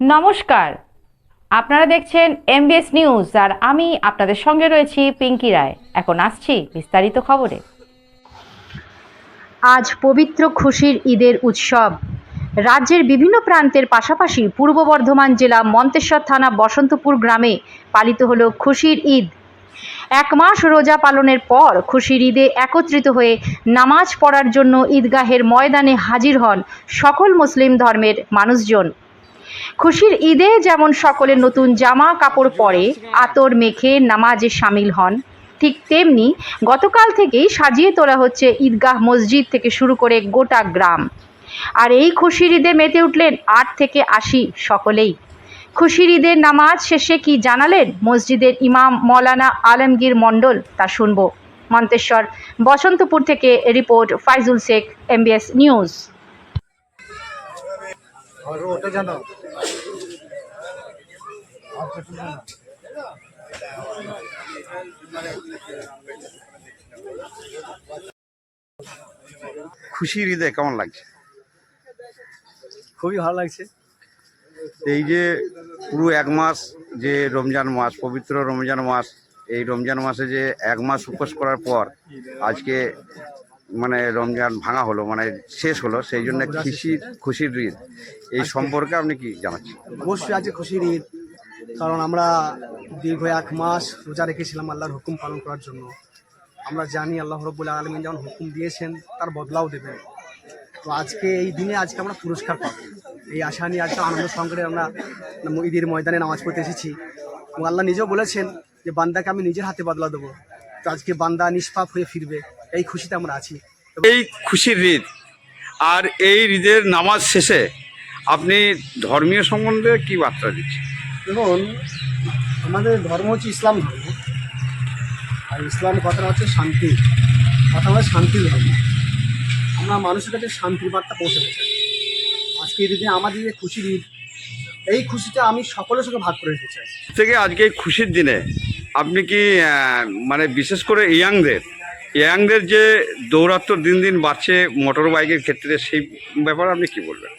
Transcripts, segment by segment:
নমস্কার। আপনারা দেখছেন এমবিএস নিউজ আর আমি আপনাদের সঙ্গে রয়েছি পিঙ্কি রায়। এখন আসছি বিস্তারিত খবরে। আজ পবিত্র খুশির ঈদের উৎসব। রাজ্যের বিভিন্ন প্রান্তের পাশাপাশি পূর্ব বর্ধমান জেলা মন্তেশ্বর থানা বসন্তপুর গ্রামে পালিত হলো খুশির ঈদ। এক মাস রোজা পালনের পর খুশির ঈদে একত্রিত হয়ে নামাজ পড়ার জন্য ঈদগাহের ময়দানে হাজির হন সকল মুসলিম ধর্মের মানুষজন। খুশির ঈদে যেমন সকলে নতুন জামা কাপড় পরে আতর মেখে নামাজে সামিল হন, ঠিক তেমনি গতকাল থেকেই সাজিয়ে তোলা হচ্ছে ঈদগাহ মসজিদ থেকে শুরু করে গোটা গ্রাম। আর এই খুশির ঈদে মেতে উঠলেন আট থেকে আশি সকলেই। খুশির ঈদের নামাজ শেষে কি জানালেন মসজিদের ইমাম মৌলানা আলমগীর মণ্ডল, তা শুনব। মন্তেশ্বর, বসন্তপুর থেকে report, Faizul Sheikh, MBS news. और रोटे जाना খুশির ঈদে কেমন লাগছে খুবই ভালো লাগছে এই যে পুরো এক মাস যে রমজান মাস পবিত্র রমজান মাস এই রমজান মাসে যে এক মাস উপোস করার পর আজকে মানে রমজান ভাঙা হলো মানে শেষ হলো সেই জন্য খুশির খুশির ঈদ। এই সম্পর্কে আপনি কি জানাচ্ছেন? অবশ্যই আজকে খুশির ঈদ কারণ আমরা দীর্ঘ এক মাস রোজা রেখেছিলাম আল্লাহর হুকুম পালন করার জন্য। আমরা জানি আল্লাহ রব্বুল আলমিন যেমন হুকুম দিয়েছেন তার বদলাও দেবেন। তো আজকে এই দিনে আজকে আমরা পুরস্কার পাবো। এই আশা নিয়ে আজকে আনন্দ সঙ্গে আমরা ঈদের ময়দানে নামাজ পড়তে এসেছি। এবং আল্লাহ নিজেও বলেছেন যে বান্দাকে আমি নিজের হাতে বদলা দেবো। তো আজকে বান্দা নিষ্পাপ হয়ে ফিরবে। এই খুশিতে আমরা আছি। এই খুশির ঈদ আর এই ঈদের নামাজ শেষে আপনি ধর্মীয় সম্বন্ধে কি বার্তা দিচ্ছেন? দেখুন আমাদের ধর্ম হচ্ছে ইসলাম ধর্ম। আর ইসলাম কথা হচ্ছে শান্তি। কথা হচ্ছে শান্তির ধর্ম। আমরা মানুষের কাছে শান্তির বার্তা পৌঁছাতে চাই। আজকে এই দিনে আমাদের যে খুশির ঈদ এই খুশিটা আমি সকলের সঙ্গে ভাগ করে নিতে চাই। থেকে আজকে এই খুশির দিনে আপনি কি মানে বিশেষ করে ইয়াংদের ইয়াংদের যে দৌরাত্ম্য দিন দিন বাড়ছে মোটর বাইকের ক্ষেত্রে, সেই ব্যাপারে আপনি কি বলবেন?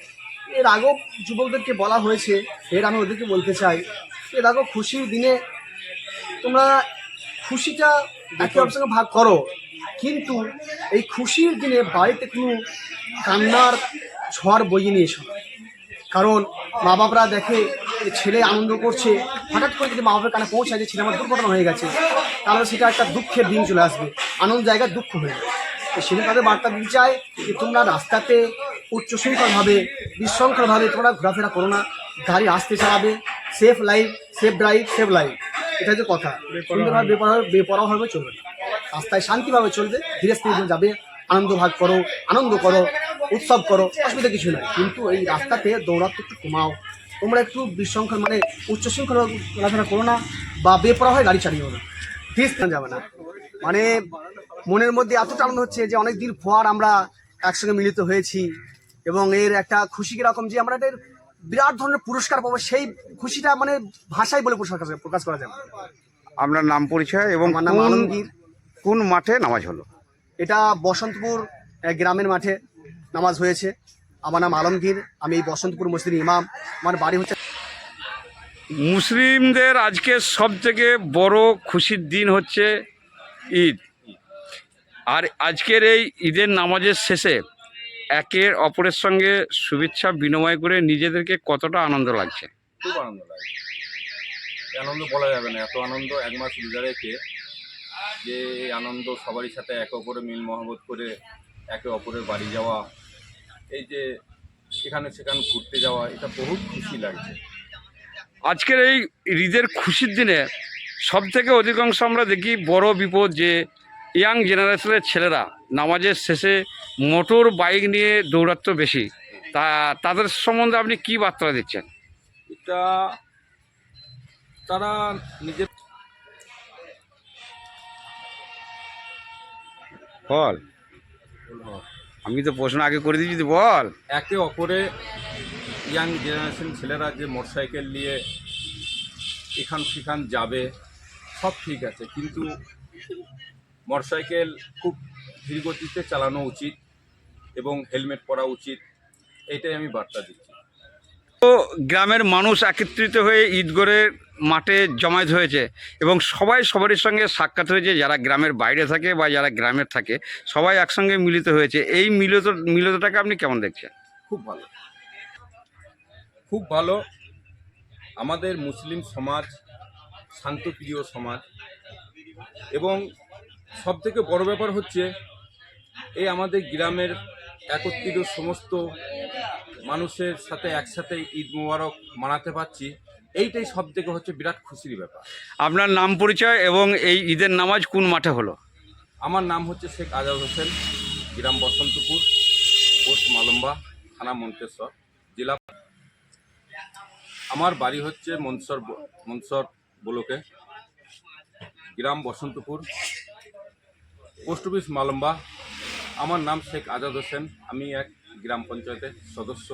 এর আগেও যুবকদেরকে বলা হয়েছে ফের আমি ওদেরকে বলতে চাই এর আগেও খুশির দিনে তোমরা খুশিটা একে অপরের সঙ্গে ভাগ করো, কিন্তু এই খুশির দিনে বাড়িতে কোনো কান্নার ঝড় বইয়ে নিয়ে এসো কারণ মা বাবারা দেখে ছেলে আনন্দ করছে, হঠাৎ করে যদি মা বাবার কানে পৌঁছায় যে ছেলে আমার দুর্ঘটনা হয়ে গেছে, তাহলে সেটা একটা দুঃখের দিন চলে আসবে, আনন্দ জায়গায় দুঃখ হয়ে যাবে। তো সেদিন তাদের বার্তা দিতে চায় যে তোমরা রাস্তাতে উচ্চশৃঙ্খলভাবে, বিশৃঙ্খলভাবে তোমরা ঘোরাফেরা করো না, গাড়ি আসতে চালাবে safe life safe drive safe life এটা হচ্ছে কথা। সুন্দরভাবে বেপরোয়া বেপরোয়াভাবে চলবে রাস্তায় শান্তিভাবে চলবে, ধীরে স্থিরে যাবে, আনন্দ ভাগ করো, আনন্দ করো, উৎসব করো, অসুবিধা কিছু নয় কিন্তু এই রাস্তাতে দৌড়াতে একটু কমাও। তোমরা একটু বিশৃঙ্খল মানে উচ্চশৃঙ্খল চলাফেরা করো না বা বেপরোয়া হয় গাড়ি চালিও না স্থিরে যাবে না। মানে মনের মধ্যে এতটা আনন্দ হচ্ছে যে অনেক দিন পর আমরা একসঙ্গে মিলিত হয়েছি এবং এর একটা খুশি কীরকম যে আমরা এটার বিরাট ধরনের পুরস্কার পাবো সেই খুশিটা মানে ভাষায় বলে প্রকাশ করা- প্রকাশ করা যাবে। আপনার নাম পরিচয় এবং নাম আলমগীর। কোন মাঠে নামাজ হলো? এটা বসন্তপুর গ্রামের মাঠে নামাজ হয়েছে। আমার নাম আলমগীর আমি এই বসন্তপুর মসজিদের ইমাম। আমার বাড়ি হচ্ছে মুসলিমদের আজকে সব থেকে বড় খুশির দিন হচ্ছে ঈদ। আর আজকের এই ঈদের নামাজের শেষে একের অপরের সঙ্গে শুভেচ্ছা বিনিময় করে নিজেদেরকে কতটা আনন্দ লাগছে? খুব আনন্দ লাগছে। আনন্দ বলা যাবে না। এত আনন্দ এক মাস রোজা রেখে যে আনন্দ সবারই সাথে একে অপরে মিল মহব্বত করে একে অপরের বাড়ি যাওয়া এই যে এখানে সেখানে ঘুরতে যাওয়া এটা বহুত খুশি লাগছে। আজকের এই ঈদের খুশির দিনে সব থেকে অধিকাংশ আমরা দেখি বড় বিপদ যে ইয়াং জেনারেশনের ছেলেরা নামাজের শেষে মোটর বাইক নিয়ে দৌড়াত্ম বেশি। তা তাদের সম্বন্ধে আপনি কি বার্তা দিচ্ছেন? এটা তারা নিজের বল। আমি তো প্রশ্ন আগে করে দিয়েছি বল। একে অপরে ইয়াং জেনারেশন ছেলেরা যে মোটরসাইকেল নিয়ে এখান সেখান যাবে, সব ঠিক আছে, কিন্তু মোটরসাইকেল খুব ধীরগতিতে চালানো উচিত এবং হেলমেট পরা উচিত, এটাই আমি বার্তা দিচ্ছি। তো গ্রামের মানুষ একত্রিত হয়ে ঈদগড়ের মাঠে জমায়েত হয়েছে এবং সবাই সবারই সঙ্গে সাক্ষাৎ হয়েছে, যারা গ্রামের বাইরে থাকে বা যারা গ্রামের থাকে, সবাই একসঙ্গে মিলিত হয়েছে। এই মিলিত, মিলিতটাকে আপনি কেমন দেখছেন? খুব ভালো। খুব ভালো। আমাদের মুসলিম সমাজ, শান্তপ্রিয় সমাজ। এবং সব থেকে বড় ব্যাপার হচ্ছে, এই আমাদের গ্রামের একত্রিত সমস্ত মানুষের সাথে একসাথে ঈদ মোবারক মানাতে পারছি। এইটাই সব থেকে হচ্ছে বিরাট খুশির ব্যাপার। আপনার নাম পরিচয় এবং এই ঈদের নামাজ কোন মাঠে হলো? আমার নাম হচ্ছে শেখ আজাদ হোসেন গ্রাম বসন্তপুর পোস্ট মালম্বা থানা মন্তেশ্বর জেলা। আমার বাড়ি হচ্ছে মনসর মনসর ব্লকে গ্রাম বসন্তপুর পোস্ট অফিস মালম্বা। আমার নাম শেখ আজাদ হোসেন আমি এক গ্রাম পঞ্চায়েতের সদস্য।